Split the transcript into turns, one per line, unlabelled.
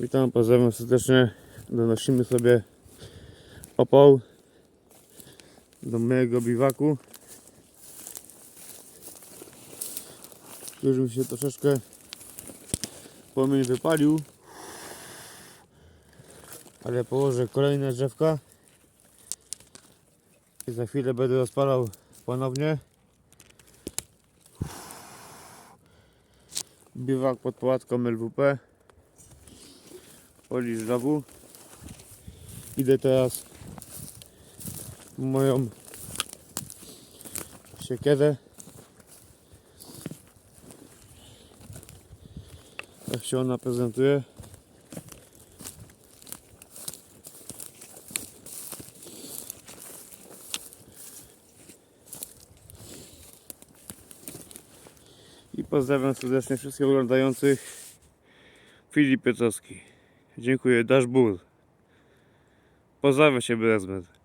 Witam, pozdrawiam serdecznie. Donosimy sobie opał do mojego biwaku. Już mi się troszeczkę płomień wypalił. Ale położę kolejne drzewka. I za chwilę będę rozpalał ponownie. Biwak pod pałatką LWP. Polisz znowu. Idę teraz moją siekierę. Jak się ona prezentuje. I pozdrawiam serdecznie wszystkich oglądających. Filip Piotrowski. Dziękuję, Dasz Bur. Pozdrawiam się, Brezmet.